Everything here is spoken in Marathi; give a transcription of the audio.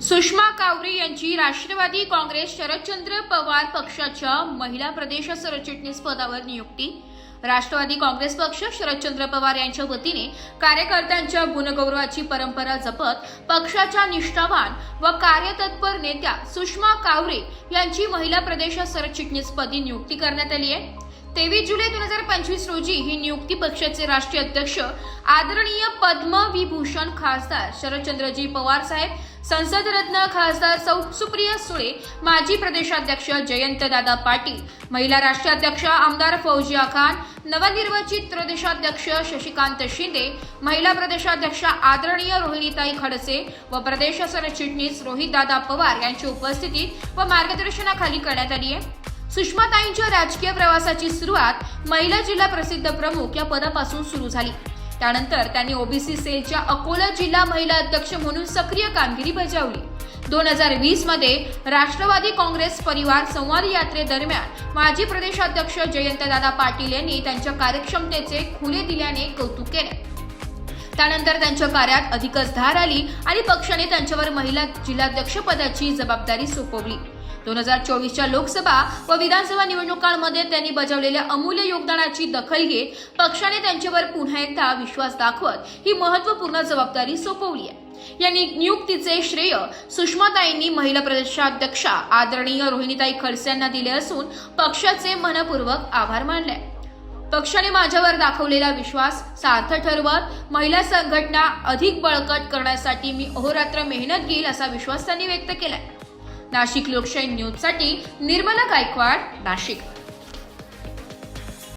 सुषमा कावरे यांची राष्ट्रवादी काँग्रेस शरदचंद्र पवार पक्षाच्या महिला प्रदेश सरचिटणीस पदावर नियुक्ती. राष्ट्रवादी काँग्रेस पक्ष शरदचंद्र पवार यांच्या वतीने कार्यकर्त्यांच्या गुणगौरवाची परंपरा जपत पक्षाच्या निष्ठावान व कार्यतत्पर नेत्या सुषमा कावरे यांची महिला प्रदेश सरचिटणीसपदी नियुक्ती करण्यात आली आहे. तेवीस जुलै दोन हजार पंचवीस रोजी ही नियुक्ती पक्षाचे राष्ट्रीय अध्यक्ष आदरणीय पद्मविभूषण खासदार शरदचंद्रजी पवार साहेब संसदरत्न खासदार सौ सुप्रिया सुळे माजी प्रदेशाध्यक्ष जयंतदादा पाटील महिला राष्ट्राध्यक्ष आमदार फौजिया खान नवनिर्वाचित प्रदेशाध्यक्ष शशिकांत शिंदे महिला प्रदेशाध्यक्ष आदरणीय रोहिणीताई खडसे व प्रदेश सरचिटणीस रोहितदादा पवार यांची उपस्थिती व मार्गदर्शनाखाली करण्यात आली आहे. सुषमाताईंच्या राजकीय प्रवासाची सुरुवात महिला जिल्हा प्रसिद्ध प्रमुख या पदापासून सुरू झाली. त्यानंतर त्यांनी ओबीसी सेलच्या अकोला जिल्हा महिला अध्यक्ष म्हणून सक्रिय कामगिरी बजावली. दोन हजार वीसमध्ये राष्ट्रवादी काँग्रेस परिवार संवाद यात्रेदरम्यान माजी प्रदेशाध्यक्ष जयंतदादा पाटील यांनी त्यांच्या कार्यक्षमतेचे खुले दिल्याने कौतुक केले. त्यानंतर त्यांच्या कार्यात अधिकच धार आली आणि पक्षाने त्यांच्यावर महिला जिल्हाध्यक्ष पदाची जबाबदारी सोपवली. दोन हजार चोवीसच्या लोकसभा व विधानसभा निवडणुकांमध्ये त्यांनी बजावलेल्या अमूल्य योगदानाची दखल घेत पक्षाने त्यांच्यावर पुन्हा एकदा विश्वास दाखवत ही महत्त्वपूर्ण जबाबदारी सोपवली आहे. या नियुक्तीचे श्रेय सुषमाताईंनी महिला प्रदेशाध्यक्षा आदरणीय रोहिणीताई खडसे यांना दिले असून पक्षाचे मनपूर्वक आभार मानले पक्षाने माझ्यावर दाखवलेला विश्वास सार्थ ठरवत महिला संघटना अधिक बळकट करण्यासाठी मी अहोरात्र मेहनत घेईल असा विश्वास त्यांनी व्यक्त केलाय. नाशिक लोकशाही न्यूजसाठी निर्मला गायकवाड नाशिक.